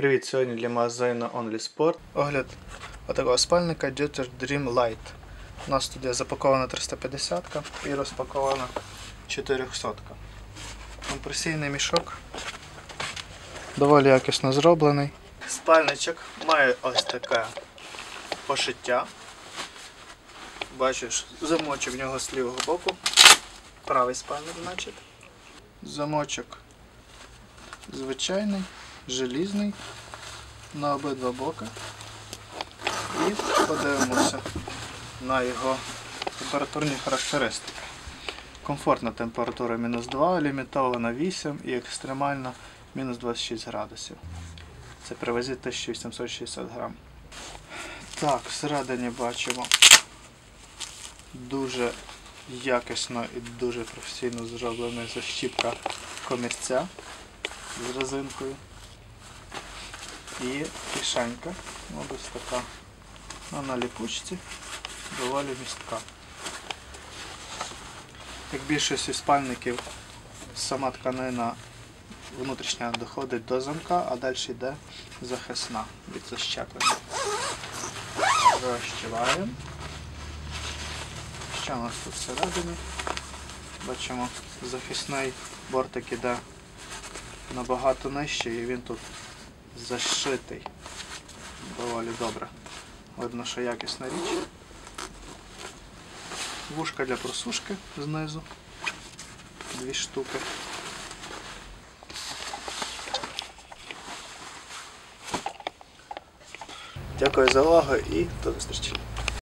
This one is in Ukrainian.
Привіт! Сьогодні для магазину Only Sport. Огляд отакого спальника Dutter Dream Light. У нас тут є запакована 350 і розпакована 400. -ка. Компресійний мішок. Доволі якісно зроблений. Спальничок має ось таке пошиття. Бачиш, замочок в нього з лівого боку. Правий спальник, значить. Замочок звичайний, желізний на обидва боки. І подивимося на його температурні характеристики. Комфортна температура мінус 2, лімітована 8 і екстремальна мінус 26 градусів. Це при вазі 1860 грам. Так, всередині бачимо дуже якісно і дуже професійно зроблена защіпка комірця з резинкою. І кишенька, ну, ось така, на ліпучці, доволі містка. Як більшості спальників, сама тканина внутрішня доходить до замка, а далі йде захисна від защеплення. Розчиваємо. Що у нас тут всередині? Бачимо, захисний бортик іде набагато нижче і він тут зашитий доволі добре. Видно, що якісна річ. Вушка для просушки знизу. Дві штуки. Дякую за увагу і до зустрічі.